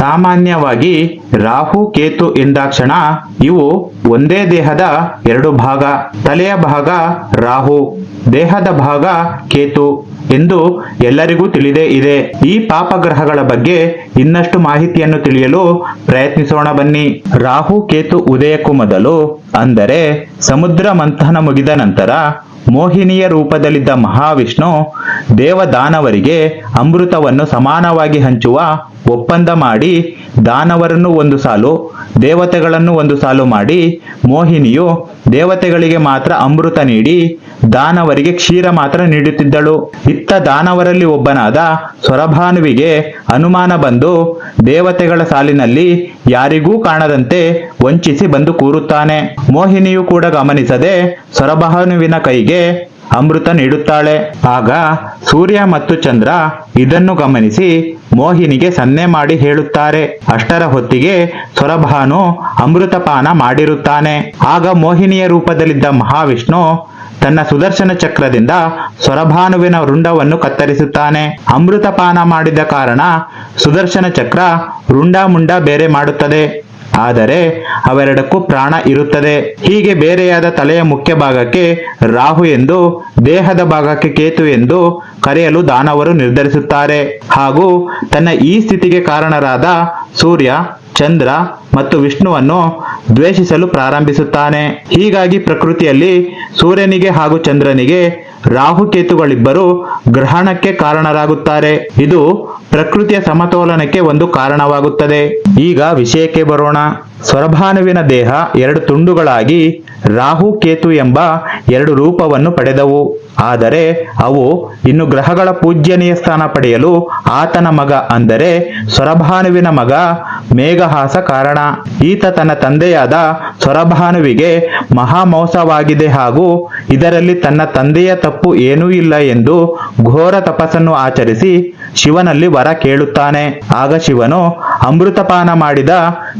ಸಾಮಾನ್ಯವಾಗಿ ರಾಹು, ಕೇತು ಎಂದಾಕ್ಷಣ ಇವು ಒಂದೇ ದೇಹದ ಎರಡು ಭಾಗ. ತಲೆಯ ಭಾಗ ರಾಹು, ದೇಹದ ಭಾಗ ಕೇತು ಎಂದು ಎಲ್ಲರಿಗೂ ತಿಳಿದೇ ಇದೆ. ಈ ಪಾಪಗ್ರಹಗಳ ಬಗ್ಗೆ ಇನ್ನಷ್ಟು ಮಾಹಿತಿಯನ್ನು ತಿಳಿಯಲು ಪ್ರಯತ್ನಿಸೋಣ ಬನ್ನಿ. ರಾಹು, ಕೇತು ಉದಯಕ್ಕೂ ಮೊದಲು ಅಂದರೆ ಸಮುದ್ರ ಮಂಥನ ಮುಗಿದ ನಂತರ ಮೋಹಿನಿಯ ರೂಪದಲ್ಲಿದ್ದ ಮಹಾವಿಷ್ಣು ದೇವದಾನವರಿಗೆ ಅಮೃತವನ್ನು ಸಮಾನವಾಗಿ ಹಂಚುವ ಒಪ್ಪಂದ ಮಾಡಿ ದಾನವರನ್ನು ಒಂದು ಸಾಲು, ದೇವತೆಗಳನ್ನು ಒಂದು ಸಾಲು ಮಾಡಿ ಮೋಹಿನಿಯು ದೇವತೆಗಳಿಗೆ ಮಾತ್ರ ಅಮೃತ ನೀಡಿ ದಾನವರಿಗೆ ಕ್ಷೀರ ಮಾತ್ರ ನೀಡುತ್ತಿದ್ದಳು. ಇತ್ತ ದಾನವರಲ್ಲಿ ಒಬ್ಬನಾದ ಸೊರಭಾನುವಿಗೆ ಅನುಮಾನ ಬಂದು ದೇವತೆಗಳ ಸಾಲಿನಲ್ಲಿ ಯಾರಿಗೂ ಕಾಣದಂತೆ ವಂಚಿಸಿ ಬಂದು ಕೂರುತ್ತಾನೆ. ಮೋಹಿನಿಯು ಕೂಡ ಗಮನಿಸದೆ ಸೊರಭಾನುವಿನ ಕೈಗೆ ಅಮೃತ ನೀಡುತ್ತಾಳೆ. ಆಗ ಸೂರ್ಯ ಮತ್ತು ಚಂದ್ರ ಇದನ್ನು ಗಮನಿಸಿ ಮೋಹಿನಿಗೆ ಸನ್ನೆ ಮಾಡಿ ಹೇಳುತ್ತಾರೆ. ಅಷ್ಟರ ಹೊತ್ತಿಗೆ ಸೊರಭಾನು ಅಮೃತಪಾನ ಮಾಡಿರುತ್ತಾನೆ. ಆಗ ಮೋಹಿನಿಯ ರೂಪದಲ್ಲಿದ್ದ ಮಹಾವಿಷ್ಣು ತನ್ನ ಸುದರ್ಶನ ಚಕ್ರದಿಂದ ಸೊರಭಾನುವಿನ ರುಂಡವನ್ನು ಕತ್ತರಿಸುತ್ತಾನೆ. ಅಮೃತಪಾನ ಮಾಡಿದ ಕಾರಣ ಸುದರ್ಶನ ಚಕ್ರ ರುಂಡ ಮುಂಡ ಬೇರೆ ಮಾಡುತ್ತದೆ. ಆದರೆ ಅವೆರಡಕ್ಕೂ ಪ್ರಾಣ ಇರುತ್ತದೆ. ಹೀಗೆ ಬೇರೆಯಾದ ತಲೆಯ ಮುಖ್ಯ ಭಾಗಕ್ಕೆ ರಾಹು ಎಂದು, ದೇಹದ ಭಾಗಕ್ಕೆ ಕೇತು ಎಂದು ಕರೆಯಲು ದಾನವರು ನಿರ್ಧರಿಸುತ್ತಾರೆ. ಹಾಗೂ ತನ್ನ ಈ ಸ್ಥಿತಿಗೆ ಕಾರಣರಾದ ಸೂರ್ಯ, ಚಂದ್ರ ಮತ್ತು ವಿಷ್ಣುವನ್ನು ದ್ವೇಷಿಸಲು ಪ್ರಾರಂಭಿಸುತ್ತಾನೆ. ಹೀಗಾಗಿ ಪ್ರಕೃತಿಯಲ್ಲಿ ಸೂರ್ಯನಿಗೆ ಹಾಗೂ ಚಂದ್ರನಿಗೆ ರಾಹುಕೇತುಗಳಿಬ್ಬರು ಗ್ರಹಣಕ್ಕೆ ಕಾರಣರಾಗುತ್ತಾರೆ. ಇದು ಪ್ರಕೃತಿಯ ಸಮತೋಲನಕ್ಕೆ ಒಂದು ಕಾರಣವಾಗುತ್ತದೆ. ಈಗ ವಿಷಯಕ್ಕೆ ಬರೋಣ. ಸ್ವರಭಾನುವಿನ ದೇಹ ಎರಡು ತುಂಡುಗಳಾಗಿ ರಾಹು, ಕೇತು ಎಂಬ ಎರಡು ರೂಪವನ್ನು ಪಡೆದವು. ಆದರೆ ಅವು ಇನ್ನು ಗ್ರಹಗಳ ಪೂಜ್ಯನೀಯ ಸ್ಥಾನ ಪಡೆಯಲು ಆತನ ಮಗ ಅಂದರೆ ಸ್ವರಭಾನುವಿನ ಮಗ ಮೇಘಹಾಸ ಕಾರಣ. ಈತ ತನ್ನ ತಂದೆಯಾದ ಸ್ವರಭಾನುವಿಗೆ ಮಹಾಮೋಸವಾಗಿದೆ ಹಾಗೂ ಇದರಲ್ಲಿ ತನ್ನ ತಂದೆಯ ತಪ್ಪು ಏನೂ ಇಲ್ಲ ಎಂದು ಘೋರ ತಪಸ್ಸನ್ನು ಆಚರಿಸಿ ಶಿವನಲ್ಲಿ ವರ ಕೇಳುತ್ತಾನೆ. ಆಗ ಶಿವನು ಅಮೃತಪಾನ ಮಾಡಿದ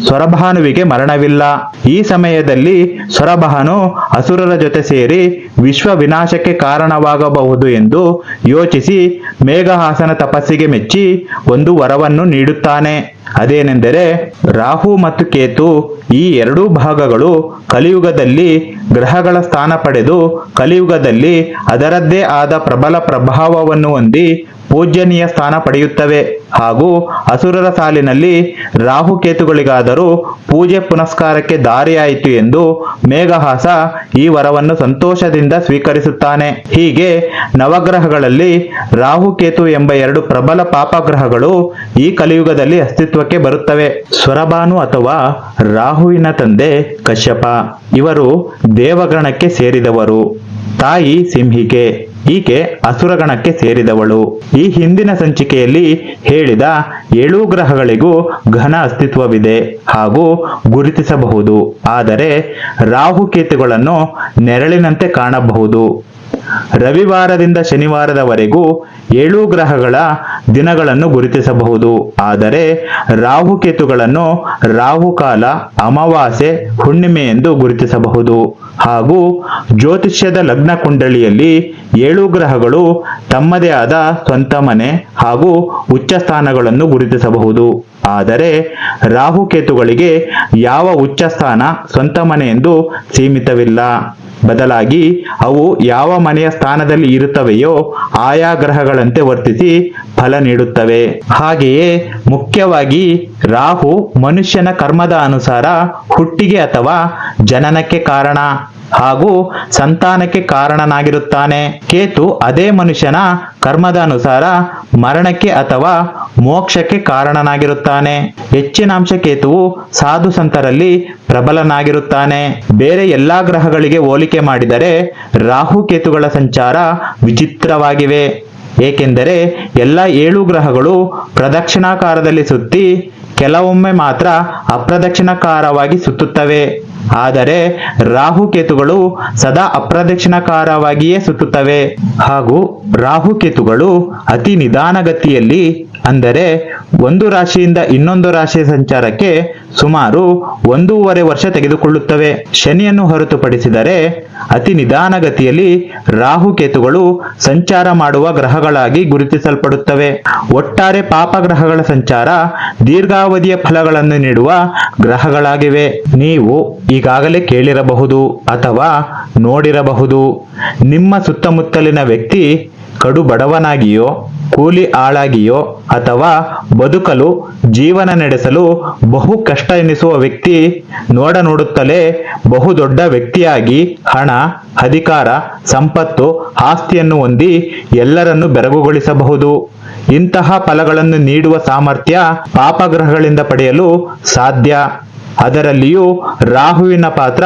ಸ್ವರಭಾನುವಿಗೆ ಮರಣವಿಲ್ಲ. ಈ ಸಮಯದಲ್ಲಿ ಸೊರಬಹನು ಅಸುರರ ಜೊತೆ ಸೇರಿ ವಿಶ್ವ ವಿನಾಶಕ್ಕೆ ಕಾರಣವಾಗಬಹುದು ಎಂದು ಯೋಚಿಸಿ ಮೇಘಹಾಸನ ತಪಸ್ಸಿಗೆ ಮೆಚ್ಚಿ ಒಂದು ವರವನ್ನು ನೀಡುತ್ತಾನೆ. ಅದೇನೆಂದರೆ ರಾಹು ಮತ್ತು ಕೇತು ಈ ಎರಡೂ ಭಾಗಗಳು ಕಲಿಯುಗದಲ್ಲಿ ಗ್ರಹಗಳ ಸ್ಥಾನ ಪಡೆದು ಕಲಿಯುಗದಲ್ಲಿ ಅದರದ್ದೇ ಆದ ಪ್ರಬಲ ಪ್ರಭಾವವನ್ನು ಹೊಂದಿ ಪೂಜ್ಯನೀಯ ಸ್ಥಾನ ಪಡೆಯುತ್ತವೆ. ಹಾಗೂ ಅಸುರರ ಸಾಲಿನಲ್ಲಿ ರಾಹುಕೇತುಗಳಿಗಾದರೂ ಪೂಜೆ ಪುನಸ್ಕಾರಕ್ಕೆ ದಾರಿಯಾಯಿತು ಎಂದು ಮೇಘಹಾಸ ಈ ವರವನ್ನು ಸಂತೋಷದಿಂದ ಸ್ವೀಕರಿಸುತ್ತಾನೆ. ಹೀಗೆ ನವಗ್ರಹಗಳಲ್ಲಿ ರಾಹುಕೇತು ಎಂಬ ಎರಡು ಪ್ರಬಲ ಪಾಪಗ್ರಹಗಳು ಈ ಕಲಿಯುಗದಲ್ಲಿ ಅಸ್ತಿತ್ವಕ್ಕೆ ಬರುತ್ತವೆ. ಸ್ವರಭಾನು ಅಥವಾ ರಾಹುವಿನ ತಂದೆ ಕಶ್ಯಪ. ಇವರು ದೇವಗಣಕ್ಕೆ ಸೇರಿದವರು. ತಾಯಿ ಸಿಂಹಿಕೆ ಈಕೆ ಅಸುರಗಣಕ್ಕೆ ಸೇರಿದವಳು. ಈ ಹಿಂದಿನ ಸಂಚಿಕೆಯಲ್ಲಿ ಹೇಳಿದ ಏಳು ಗ್ರಹಗಳಿಗೂ ಘನ ಅಸ್ತಿತ್ವವಿದೆ ಹಾಗೂ ಗುರುತಿಸಬಹುದು. ಆದರೆ ರಾಹುಕೇತುಗಳನ್ನು ನೆರಳಿನಂತೆ ಕಾಣಬಹುದು. ರವಿವಾರದಿಂದ ಶನಿವಾರದವರೆಗೂ ಏಳು ಗ್ರಹಗಳ ದಿನಗಳನ್ನು ಗುರುತಿಸಬಹುದು. ಆದರೆ ರಾಹುಕೇತುಗಳನ್ನು ರಾಹುಕಾಲ ಅಮಾವಾಸ್ಯೆ, ಹುಣ್ಣಿಮೆ ಎಂದು ಗುರುತಿಸಬಹುದು. ಹಾಗೂ ಜ್ಯೋತಿಷ್ಯದ ಲಗ್ನ ಕುಂಡಲಿಯಲ್ಲಿ ಏಳು ಗ್ರಹಗಳು ತಮ್ಮದೇ ಆದ ಸ್ವಂತ ಮನೆ ಹಾಗೂ ಉಚ್ಚ ಸ್ಥಾನಗಳನ್ನು ಗುರುತಿಸಬಹುದು. ಆದರೆ ರಾಹುಕೇತುಗಳಿಗೆ ಯಾವ ಉಚ್ಚ ಸ್ಥಾನ, ಸ್ವಂತ ಮನೆ ಎಂದು ಸೀಮಿತವಿಲ್ಲ. ಬದಲಾಗಿ ಅವು ಯಾವ ಮನೆಯ ಸ್ಥಾನದಲ್ಲಿ ಇರುತ್ತವೆಯೋ ಆಯಾ ಗ್ರಹಗಳಂತೆ ವರ್ತಿಸಿ ಫಲ ನೀಡುತ್ತವೆ. ಹಾಗೆಯೇ ಮುಖ್ಯವಾಗಿ ರಾಹು ಮನುಷ್ಯನ ಕರ್ಮದ ಅನುಸಾರ ಹುಟ್ಟಿಗೆ ಅಥವಾ ಜನನಕ್ಕೆ ಕಾರಣ ಹಾಗೂ ಸಂತಾನಕ್ಕೆ ಕಾರಣನಾಗಿರುತ್ತಾನೆ. ಕೇತು ಅದೇ ಮನುಷ್ಯನ ಕರ್ಮದ ಅನುಸಾರ ಮರಣಕ್ಕೆ ಅಥವಾ ಮೋಕ್ಷಕ್ಕೆ ಕಾರಣನಾಗಿರುತ್ತಾನೆ. ಹೆಚ್ಚಿನ ಅಂಶ ಕೇತುವು ಸಾಧು ಸಂತರಲ್ಲಿ ಪ್ರಬಲನಾಗಿರುತ್ತಾನೆ. ಬೇರೆ ಎಲ್ಲಾ ಗ್ರಹಗಳಿಗೆ ಹೋಲಿಕೆ ಮಾಡಿದರೆ ರಾಹು ಕೇತುಗಳ ಸಂಚಾರ ವಿಚಿತ್ರವಾಗಿವೆ. ಏಕೆಂದರೆ ಎಲ್ಲ ಏಳು ಗ್ರಹಗಳು ಪ್ರದಕ್ಷಿಣಾಕಾರದಲ್ಲಿ ಸುತ್ತಿ ಕೆಲವೊಮ್ಮೆ ಮಾತ್ರ ಅಪ್ರದಕ್ಷಿಣಾಕಾರವಾಗಿ ಸುತ್ತುತ್ತವೆ. ಆದರೆ ರಾಹು ಕೇತುಗಳು ಸದಾ ಅಪ್ರದಕ್ಷಿಣಾಕಾರವಾಗಿಯೇ ಸುತ್ತುತ್ತವೆ. ಹಾಗೂ ರಾಹು ಕೇತುಗಳು ಅತಿ ನಿಧಾನಗತಿಯಲ್ಲಿ ಅಂದರೆ ಒಂದು ರಾಶಿಯಿಂದ ಇನ್ನೊಂದು ರಾಶಿಯ ಸಂಚಾರಕ್ಕೆ ಸುಮಾರು ಒಂದೂವರೆ ವರ್ಷ ತೆಗೆದುಕೊಳ್ಳುತ್ತವೆ. ಶನಿಯನ್ನು ಹೊರತುಪಡಿಸಿದರೆ ಅತಿ ನಿಧಾನಗತಿಯಲ್ಲಿ ರಾಹುಕೇತುಗಳು ಸಂಚಾರ ಮಾಡುವ ಗ್ರಹಗಳಾಗಿ ಗುರುತಿಸಲ್ಪಡುತ್ತವೆ. ಒಟ್ಟಾರೆ ಪಾಪಗ್ರಹಗಳ ಸಂಚಾರ ದೀರ್ಘಾವಧಿಯ ಫಲಗಳನ್ನು ನೀಡುವ ಗ್ರಹಗಳಾಗಿವೆ. ನೀವು ಈಗಾಗಲೇ ಕೇಳಿರಬಹುದು ಅಥವಾ ನೋಡಿರಬಹುದು. ನಿಮ್ಮ ಸುತ್ತಮುತ್ತಲಿನ ವ್ಯಕ್ತಿ ಕಡು ಬಡವನಾಗಿಯೋ ಕೂಲಿ ಆಳಾಗಿಯೋ ಅಥವಾ ಬದುಕಲು ಜೀವನ ನಡೆಸಲು ಬಹು ಕಷ್ಟ ಎನಿಸುವ ವ್ಯಕ್ತಿ ನೋಡ ನೋಡುತ್ತಲೇ ಬಹುದೊಡ್ಡ ವ್ಯಕ್ತಿಯಾಗಿ ಹಣ, ಅಧಿಕಾರ, ಸಂಪತ್ತು, ಆಸ್ತಿಯನ್ನು ಹೊಂದಿ ಎಲ್ಲರನ್ನು ಬೆರಗುಗೊಳಿಸಬಹುದು. ಇಂತಹ ಫಲಗಳನ್ನು ನೀಡುವ ಸಾಮರ್ಥ್ಯ ಪಾಪಗ್ರಹಗಳಿಂದ ಪಡೆಯಲು ಸಾಧ್ಯ. ಅದರಲ್ಲಿಯೂ ರಾಹುವಿನ ಪಾತ್ರ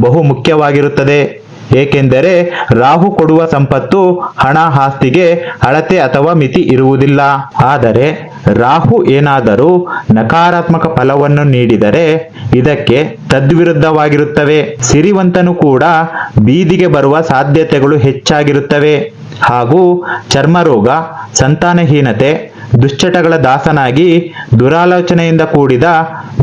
ಬಹು ಮುಖ್ಯವಾಗಿರುತ್ತದೆ. ಏಕೆಂದರೆ ರಾಹು ಕೊಡುವ ಸಂಪತ್ತು ಹಣ ಆಸ್ತಿಗೆ, ಅಳತೆ ಅಥವಾ ಮಿತಿ ಇರುವುದಿಲ್ಲ. ಆದರೆ ರಾಹು ಏನಾದರೂ ನಕಾರಾತ್ಮಕ ಫಲವನ್ನು ನೀಡಿದರೆ ಇದಕ್ಕೆ ತದ್ವಿರುದ್ಧವಾಗಿರುತ್ತವೆ. ಸಿರಿವಂತನು ಕೂಡ ಬೀದಿಗೆ ಬರುವ ಸಾಧ್ಯತೆಗಳು ಹೆಚ್ಚಾಗಿರುತ್ತವೆ. ಹಾಗೂ ಚರ್ಮರೋಗ, ಸಂತಾನಹೀನತೆ ದುಶ್ಚಟಗಳ ದಾಸನಾಗಿ ದುರಾಲೋಚನೆಯಿಂದ ಕೂಡಿದ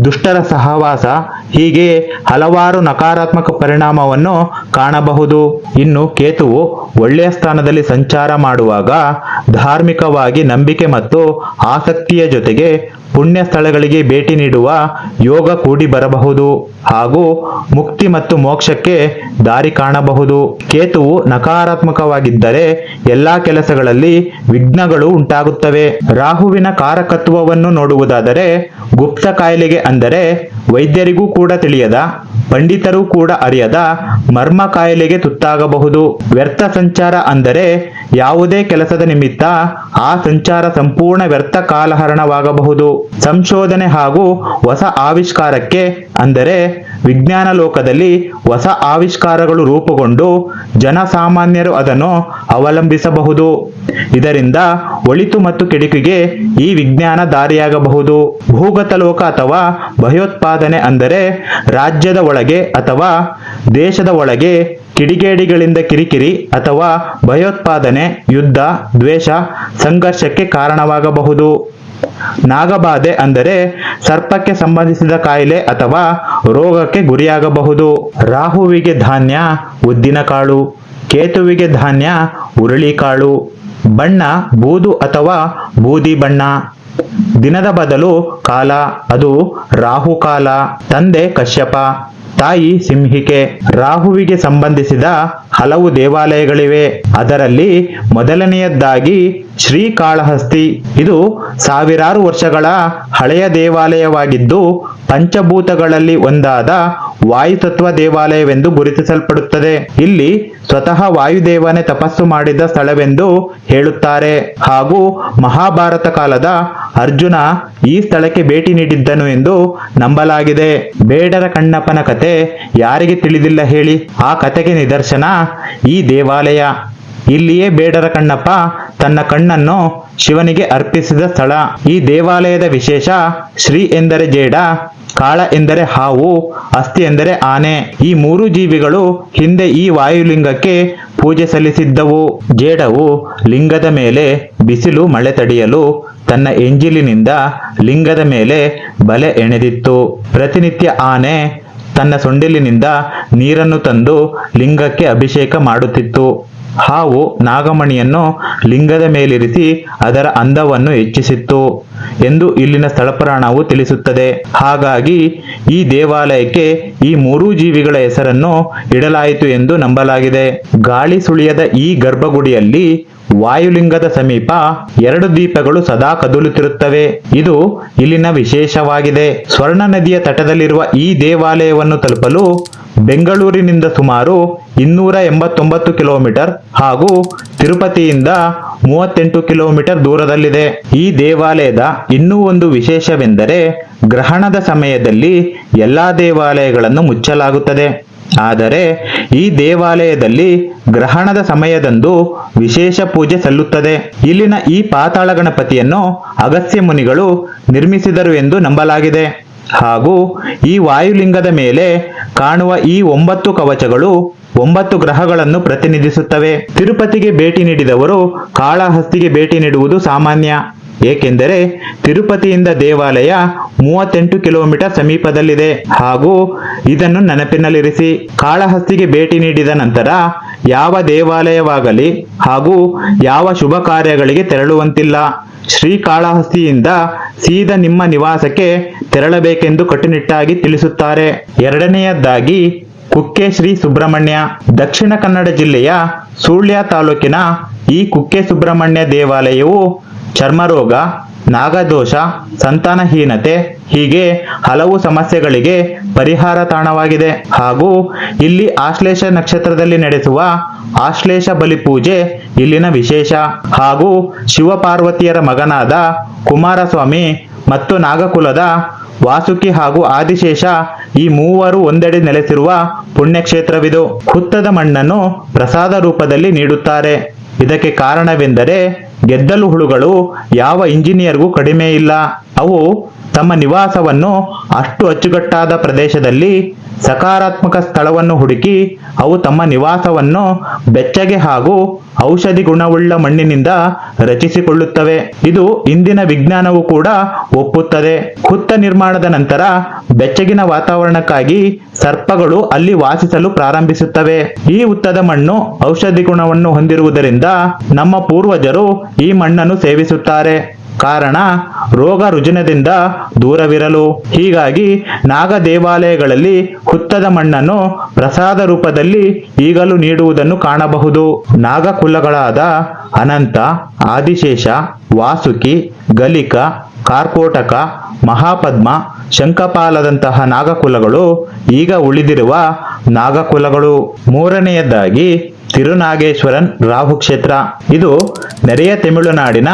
ದುಷ್ಟರ ಸಹವಾಸ ಹೀಗೆ ಹಲವಾರು ನಕಾರಾತ್ಮಕ ಪರಿಣಾಮವನ್ನು ಕಾಣಬಹುದು. ಇನ್ನು ಕೇತುವು ಒಳ್ಳೆಯ ಸ್ಥಾನದಲ್ಲಿ ಸಂಚಾರ ಮಾಡುವಾಗ ಧಾರ್ಮಿಕವಾಗಿ ನಂಬಿಕೆ ಮತ್ತು ಆಸಕ್ತಿಯ ಜೊತೆಗೆ ಪುಣ್ಯ ಸ್ಥಳಗಳಿಗೆ ಭೇಟಿ ನೀಡುವ ಯೋಗ ಕೂಡಿ ಬರಬಹುದು ಹಾಗೂ ಮುಕ್ತಿ ಮತ್ತು ಮೋಕ್ಷಕ್ಕೆ ದಾರಿ ಕಾಣಬಹುದು. ಕೇತುವು ನಕಾರಾತ್ಮಕವಾಗಿದ್ದರೆ ಎಲ್ಲಾ ಕೆಲಸಗಳಲ್ಲಿ ವಿಘ್ನಗಳು ಉಂಟಾಗುತ್ತವೆ. ರಾಹುವಿನ ಕಾರಕತ್ವವನ್ನು ನೋಡುವುದಾದರೆ ಗುಪ್ತ ಕಾಯಿಲೆಗೆ ಅಂದರೆ ವೈದ್ಯರಿಗೂ ಕೂಡ ತಿಳಿಯದ ಪಂಡಿತರೂ ಕೂಡ ಅರಿಯದ ಮರ್ಮ ಕಾಯಿಲೆಗೆ ತುತ್ತಾಗಬಹುದು. ವ್ಯರ್ಥ ಸಂಚಾರ ಅಂದರೆ ಯಾವುದೇ ಕೆಲಸದ ನಿಮಿತ್ತ ಆ ಸಂಚಾರ ಸಂಪೂರ್ಣ ವ್ಯರ್ಥ ಕಾಲಹರಣವಾಗಬಹುದು. ಸಂಶೋಧನೆ ಹಾಗೂ ಹೊಸ ಆವಿಷ್ಕಾರಕ್ಕೆ ಅಂದರೆ ವಿಜ್ಞಾನ ಲೋಕದಲ್ಲಿ ಹೊಸ ಆವಿಷ್ಕಾರಗಳು ರೂಪುಗೊಂಡು ಜನಸಾಮಾನ್ಯರು ಅದನ್ನು ಅವಲಂಬಿಸಬಹುದು. ಇದರಿಂದ ಒಳಿತು ಮತ್ತು ಕೆಡುಕಿಗೆ ಈ ವಿಜ್ಞಾನ ದಾರಿಯಾಗಬಹುದು. ಭೂಗತ ಲೋಕ ಅಥವಾ ಭಯೋತ್ಪಾದನೆ ಅಂದರೆ ರಾಜ್ಯದ ಒಳಗೆ ಅಥವಾ ದೇಶದ ಒಳಗೆ ಕಿಡಿಗೇಡಿಗಳಿಂದ ಕಿರಿಕಿರಿ ಅಥವಾ ಭಯೋತ್ಪಾದನೆ, ಯುದ್ಧ, ದ್ವೇಷ, ಸಂಘರ್ಷಕ್ಕೆ ಕಾರಣವಾಗಬಹುದು. ನಾಗಬಾಧೆ ಅಂದರೆ ಸರ್ಪಕ್ಕೆ ಸಂಬಂಧಿಸಿದ ಕಾಯಿಲೆ ಅಥವಾ ರೋಗಕ್ಕೆ ಗುರಿಯಾಗಬಹುದು. ರಾಹುವಿಗೆ ಧಾನ್ಯ ಉದ್ದಿನಕಾಳು ಕೇತುವಿಗೆ ಧಾನ್ಯ ಹುರುಳಿಕಾಳು ಬಣ್ಣ, ಬೂದು ಅಥವಾ ಬೂದಿ ಬಣ್ಣ. ದಿನದ ಬದಲು ಕಾಲ, ಅದು ರಾಹುಕಾಲ ತಂದೆ ಕಶ್ಯಪ. ತಾಯಿ ಸಿಂಹಿಕೆ ರಾಹುವಿಗೆ ಸಂಬಂಧಿಸಿದ ಹಲವು ದೇವಾಲಯಗಳಿವೆ. ಅದರಲ್ಲಿ ಮೊದಲನೆಯದ್ದಾಗಿ ಶ್ರೀಕಾಳಹಸ್ತಿ. ಇದು ಸಾವಿರಾರು ವರ್ಷಗಳ ಹಳೆಯ ದೇವಾಲಯವಾಗಿದ್ದು, ಪಂಚಭೂತಗಳಲ್ಲಿ ಒಂದಾದ ವಾಯುತತ್ವ ದೇವಾಲಯವೆಂದು ಗುರುತಿಸಲ್ಪಡುತ್ತದೆ. ಇಲ್ಲಿ ಸ್ವತಃ ವಾಯುದೇವನೇ ತಪಸ್ಸು ಮಾಡಿದ ಸ್ಥಳವೆಂದು ಹೇಳುತ್ತಾರೆ. ಹಾಗೂ ಮಹಾಭಾರತ ಕಾಲದ ಅರ್ಜುನ ಈ ಸ್ಥಳಕ್ಕೆ ಭೇಟಿ ನೀಡಿದ್ದನು ಎಂದು ನಂಬಲಾಗಿದೆ. ಬೇಡರ ಕಣ್ಣಪ್ಪನ ಕತೆ ಯಾರಿಗೆ ತಿಳಿದಿಲ್ಲ ಹೇಳಿ. ಆ ಕತೆಗೆ ನಿದರ್ಶನ ಈ ದೇವಾಲಯ. ಇಲ್ಲಿಯೇ ಬೇಡರ ಕಣ್ಣಪ್ಪ ತನ್ನ ಕಣ್ಣನ್ನು ಶಿವನಿಗೆ ಅರ್ಪಿಸಿದ ಸ್ಥಳ. ಈ ದೇವಾಲಯದ ವಿಶೇಷ ಶ್ರೀ ಎಂದರೆ ಜೇಡ. ಕಾಳ ಎಂದರೆ ಹಾವು, ಅಸ್ಥಿ ಎಂದರೆ ಆನೆ. ಈ ಮೂರು ಜೀವಿಗಳು ಹಿಂದೆ ಈ ವಾಯುಲಿಂಗಕ್ಕೆ ಪೂಜೆ ಸಲ್ಲಿಸಿದ್ದವು. ಜೇಡವು ಲಿಂಗದ ಮೇಲೆ ಬಿಸಿಲು ಮಳೆ ತಡೆಯಲು ತನ್ನ ಎಂಜಿಲಿನಿಂದ ಲಿಂಗದ ಮೇಲೆ ಬಲೆ ಎಣೆದಿತ್ತು. ಪ್ರತಿನಿತ್ಯ ಆನೆ ತನ್ನ ಸೊಂಡಿಲಿನಿಂದ ನೀರನ್ನು ತಂದು ಲಿಂಗಕ್ಕೆ ಅಭಿಷೇಕ ಮಾಡುತ್ತಿತ್ತು. ಹಾವು ನಾಗಮಣಿಯನ್ನು ಲಿಂಗದ ಮೇಲಿರಿಸಿ ಅದರ ಅಂದವನ್ನು ಹೆಚ್ಚಿಸಿತ್ತು ಎಂದು ಇಲ್ಲಿನ ಸ್ಥಳಪುರಾಣವು ತಿಳಿಸುತ್ತದೆ. ಹಾಗಾಗಿ ಈ ದೇವಾಲಯಕ್ಕೆ ಈ ಮೂರೂ ಜೀವಿಗಳ ಹೆಸರನ್ನು ಇಡಲಾಯಿತು ಎಂದು ನಂಬಲಾಗಿದೆ. ಗಾಳಿ ಸುಳಿಯದ ಈ ಗರ್ಭಗುಡಿಯಲ್ಲಿ ವಾಯುಲಿಂಗದ ಸಮೀಪ ಎರಡು ದೀಪಗಳು ಸದಾ ಕದುಲುತ್ತಿರುತ್ತವೆ. ಇದು ಇಲ್ಲಿನ ವಿಶೇಷವಾಗಿದೆ. ಸ್ವರ್ಣ ನದಿಯ ತಟದಲ್ಲಿರುವ ಈ ದೇವಾಲಯವನ್ನು ತಲುಪಲು ಬೆಂಗಳೂರಿನಿಂದ ಸುಮಾರು ಇನ್ನೂರ ಎಂಬತ್ತೊಂಬತ್ತು ಕಿಲೋಮೀಟರ್ ಹಾಗೂ ತಿರುಪತಿಯಿಂದ ಮೂವತ್ತೆಂಟು ಕಿಲೋಮೀಟರ್ ದೂರದಲ್ಲಿದೆ. ಈ ದೇವಾಲಯದ ಇನ್ನೂ ಒಂದು ವಿಶೇಷವೆಂದರೆ ಗ್ರಹಣದ ಸಮಯದಲ್ಲಿ ಎಲ್ಲಾ ದೇವಾಲಯಗಳನ್ನು ಮುಚ್ಚಲಾಗುತ್ತದೆ. ಆದರೆ ಈ ದೇವಾಲಯದಲ್ಲಿ ಗ್ರಹಣದ ಸಮಯದಂದು ವಿಶೇಷ ಪೂಜೆ ಸಲ್ಲುತ್ತದೆ. ಇಲ್ಲಿನ ಈ ಪಾತಾಳ ಗಣಪತಿಯನ್ನು ಅಗಸ್ತ್ಯ ಮುನಿಗಳು ನಿರ್ಮಿಸಿದರು ಎಂದು ನಂಬಲಾಗಿದೆ. ಹಾಗೂ ಈ ವಾಯುಲಿಂಗದ ಮೇಲೆ ಕಾಣುವ ಈ ಒಂಬತ್ತು ಕವಚಗಳು ಒಂಬತ್ತು ಗ್ರಹಗಳನ್ನು ಪ್ರತಿನಿಧಿಸುತ್ತವೆ. ತಿರುಪತಿಗೆ ಭೇಟಿ ನೀಡಿದವರು ಕಾಳಹಸ್ತಿಗೆ ಭೇಟಿ ನೀಡುವುದು ಸಾಮಾನ್ಯ. ಏಕೆಂದರೆ ತಿರುಪತಿಯಿಂದ ದೇವಾಲಯ ಮೂವತ್ತೆಂಟು ಕಿಲೋಮೀಟರ್ ಸಮೀಪದಲ್ಲಿದೆ. ಹಾಗೂ ಇದನ್ನು ನೆನಪಿನಲ್ಲಿರಿಸಿ, ಕಾಳಹಸ್ತಿಗೆ ಭೇಟಿ ನೀಡಿದ ನಂತರ ಯಾವ ದೇವಾಲಯವಾಗಲಿ ಹಾಗೂ ಯಾವ ಶುಭ ಕಾರ್ಯಗಳಿಗೆ ತೆರಳುವಂತಿಲ್ಲ. ಶ್ರೀ ಕಾಳಹಸ್ತಿಯಿಂದ ಸೀದಾ ನಿಮ್ಮ ನಿವಾಸಕ್ಕೆ ತೆರಳಬೇಕೆಂದು ಕಟ್ಟುನಿಟ್ಟಾಗಿ ತಿಳಿಸುತ್ತಾರೆ. ಎರಡನೆಯದ್ದಾಗಿ ಕುಕ್ಕೆ ಶ್ರೀ ಸುಬ್ರಹ್ಮಣ್ಯ. ದಕ್ಷಿಣ ಕನ್ನಡ ಜಿಲ್ಲೆಯ ಸುಳ್ಯ ತಾಲೂಕಿನ ಈ ಕುಕ್ಕೆ ಸುಬ್ರಹ್ಮಣ್ಯ ದೇವಾಲಯವು ಚರ್ಮರೋಗ, ನಾಗದೋಷ, ಸಂತಾನಹೀನತೆ ಹೀಗೆ ಹಲವು ಸಮಸ್ಯೆಗಳಿಗೆ ಪರಿಹಾರ ತಾಣವಾಗಿದೆ. ಹಾಗೂ ಇಲ್ಲಿ ಆಶ್ಲೇಷ ನಕ್ಷತ್ರದಲ್ಲಿ ನಡೆಸುವ ಆಶ್ಲೇಷ ಬಲಿ ಪೂಜೆ ಇಲ್ಲಿನ ವಿಶೇಷ. ಹಾಗೂ ಶಿವಪಾರ್ವತಿಯರ ಮಗನಾದ ಕುಮಾರಸ್ವಾಮಿ ಮತ್ತು ನಾಗಕುಲದ ವಾಸುಕಿ ಹಾಗೂ ಆದಿಶೇಷ ಈ ಮೂವರು ಒಂದೆಡೆ ನೆಲೆಸಿರುವ ಪುಣ್ಯಕ್ಷೇತ್ರವಿದು. ಹುತ್ತದ ಮಣ್ಣನ್ನು ಪ್ರಸಾದ ರೂಪದಲ್ಲಿ ನೀಡುತ್ತಾರೆ. ಇದಕ್ಕೆ ಕಾರಣವೆಂದರೆ ಗೆದ್ದಲು ಹುಳುಗಳು ಯಾವ ಇಂಜಿನಿಯರ್ಗೂ ಕಡಿಮೆ ಇಲ್ಲ. ಅವು ತಮ್ಮ ನಿವಾಸವನ್ನು ಅಷ್ಟು ಅಚ್ಚುಕಟ್ಟಾದ ಪ್ರದೇಶದಲ್ಲಿ ಸಕಾರಾತ್ಮಕ ಸ್ಥಳವನ್ನು ಹುಡುಕಿ ಅವು ತಮ್ಮ ನಿವಾಸವನ್ನು ಬೆಚ್ಚಗೆ ಹಾಗೂ ಔಷಧಿ ಗುಣವುಳ್ಳ ಮಣ್ಣಿನಿಂದ ರಚಿಸಿಕೊಳ್ಳುತ್ತವೆ. ಇದು ಇಂದಿನ ವಿಜ್ಞಾನವು ಕೂಡ ಒಪ್ಪುತ್ತದೆ. ಹುತ್ತ ನಿರ್ಮಾಣದ ನಂತರ ಬೆಚ್ಚಗಿನ ವಾತಾವರಣಕ್ಕಾಗಿ ಸರ್ಪಗಳು ಅಲ್ಲಿ ವಾಸಿಸಲು ಪ್ರಾರಂಭಿಸುತ್ತವೆ. ಈ ಹುತ್ತದ ಮಣ್ಣು ಔಷಧಿ ಗುಣವನ್ನು ಹೊಂದಿರುವುದರಿಂದ ನಮ್ಮ ಪೂರ್ವಜರು ಈ ಮಣ್ಣನ್ನು ಸೇವಿಸುತ್ತಾರೆ. ಕಾರಣ ರೋಗ ರುಜಿನದಿಂದ ದೂರವಿರಲು. ಹೀಗಾಗಿ ನಾಗ ದೇವಾಲಯಗಳಲ್ಲಿ ಹುತ್ತದ ಮಣ್ಣನ್ನು ಪ್ರಸಾದ ರೂಪದಲ್ಲಿ ಈಗಲೂ ನೀಡುವುದನ್ನು ಕಾಣಬಹುದು. ನಾಗಕುಲಗಳಾದ ಅನಂತ, ಆದಿಶೇಷ, ವಾಸುಕಿ, ಗಲಿಕ, ಕಾರ್ಕೋಟಕ, ಮಹಾಪದ್ಮ ಶಂಕಪಾಲದಂತಹ ನಾಗಕುಲಗಳು ಈಗ ಉಳಿದಿರುವ ನಾಗಕುಲಗಳು ಮೂರನೆಯದಾಗಿ ತಿರುನಾಗೇಶ್ವರನ್ ರಾಹು ಕ್ಷೇತ್ರ ಇದು ನೆರೆಯ ತಮಿಳುನಾಡಿನ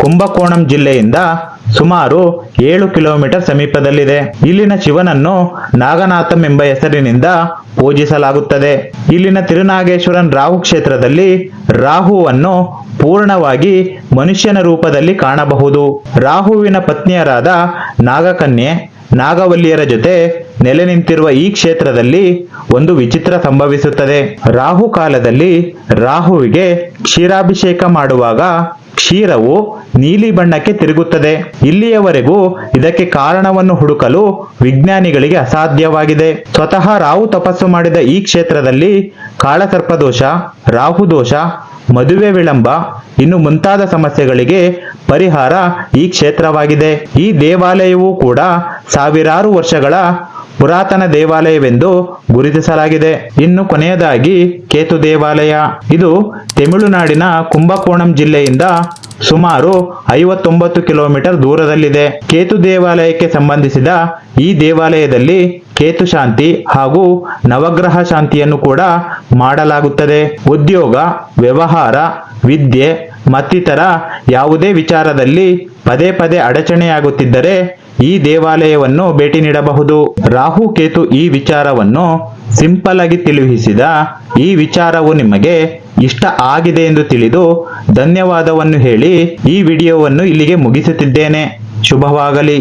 ಕುಂಭಕೋಣಂ ಜಿಲ್ಲೆಯಿಂದ ಸುಮಾರು ಏಳು ಕಿಲೋಮೀಟರ್ ಸಮೀಪದಲ್ಲಿದೆ. ಇಲ್ಲಿನ ಶಿವನನ್ನು ನಾಗನಾಥಂ ಎಂಬ ಹೆಸರಿನಿಂದ ಪೂಜಿಸಲಾಗುತ್ತದೆ. ಇಲ್ಲಿನ ತಿರುನಾಗೇಶ್ವರನ್ ರಾಹು ಕ್ಷೇತ್ರದಲ್ಲಿ ರಾಹುವನ್ನು ಪೂರ್ಣವಾಗಿ ಮನುಷ್ಯನ ರೂಪದಲ್ಲಿ ಕಾಣಬಹುದು. ರಾಹುವಿನ ಪತ್ನಿಯರಾದ ನಾಗಕನ್ಯೆ ನಾಗವಲ್ಲಿಯರ ಜೊತೆ ನೆಲೆ ನಿಂತಿರುವ ಈ ಕ್ಷೇತ್ರದಲ್ಲಿ ಒಂದು ವಿಚಿತ್ರ ಸಂಭವಿಸುತ್ತದೆ. ರಾಹು ಕಾಲದಲ್ಲಿ ರಾಹುವಿಗೆ ಕ್ಷೀರಾಭಿಷೇಕ ಮಾಡುವಾಗ ಕ್ಷೀರವು ನೀಲಿ ಬಣ್ಣಕ್ಕೆ ತಿರುಗುತ್ತದೆ. ಇಲ್ಲಿಯವರೆಗೂ ಇದಕ್ಕೆ ಕಾರಣವನ್ನು ಹುಡುಕಲು ವಿಜ್ಞಾನಿಗಳಿಗೆ ಅಸಾಧ್ಯವಾಗಿದೆ. ಸ್ವತಃ ರಾಹು ತಪಸ್ಸು ಮಾಡಿದ ಈ ಕ್ಷೇತ್ರದಲ್ಲಿ ಕಾಳಸರ್ಪದೋಷ ರಾಹು ದೋಷ ಮದುವೆ ವಿಳಂಬ, ಇನ್ನು ಮುಂತಾದ ಸಮಸ್ಯೆಗಳಿಗೆ ಪರಿಹಾರ ಈ ಕ್ಷೇತ್ರವಾಗಿದೆ. ಈ ದೇವಾಲಯವೂ ಕೂಡ ಸಾವಿರಾರು ವರ್ಷಗಳ ಪುರಾತನ ದೇವಾಲಯವೆಂದು ಗುರುತಿಸಲಾಗಿದೆ. ಇನ್ನು ಕೊನೆಯದಾಗಿ ಕೇತು ದೇವಾಲಯ. ಇದು ತಮಿಳುನಾಡಿನ ಕುಂಭಕೋಣಂ ಜಿಲ್ಲೆಯಿಂದ ಸುಮಾರು ಐವತ್ತೊಂಬತ್ತು ಕಿಲೋಮೀಟರ್ ದೂರದಲ್ಲಿದೆ. ಕೇತು ದೇವಾಲಯಕ್ಕೆ ಸಂಬಂಧಿಸಿದ ಈ ದೇವಾಲಯದಲ್ಲಿ ಕೇತು ಶಾಂತಿ ಹಾಗೂ ನವಗ್ರಹ ಶಾಂತಿಯನ್ನು ಕೂಡ ಮಾಡಲಾಗುತ್ತದೆ. ಉದ್ಯೋಗ, ವ್ಯವಹಾರ, ವಿದ್ಯೆ ಮತ್ತಿತರ ಯಾವುದೇ ವಿಚಾರದಲ್ಲಿ ಪದೇ ಪದೇ ಅಡಚಣೆಯಾಗುತ್ತಿದ್ದರೆ ಈ ದೇವಾಲಯವನ್ನು ಭೇಟಿ ನೀಡಬಹುದು. ರಾಹು ಕೇತು ಈ ವಿಚಾರವನ್ನು ಸಿಂಪಲ್ ಆಗಿ ತಿಳಿಸಿದ ಈ ವಿಚಾರವು ನಿಮಗೆ ಇಷ್ಟ ಆಗಿದೆ ಎಂದು ತಿಳಿದು ಧನ್ಯವಾದವನ್ನು ಹೇಳಿ ಈ ವಿಡಿಯೋವನ್ನು ಇಲ್ಲಿಗೆ ಮುಗಿಸುತ್ತಿದ್ದೇನೆ. ಶುಭವಾಗಲಿ.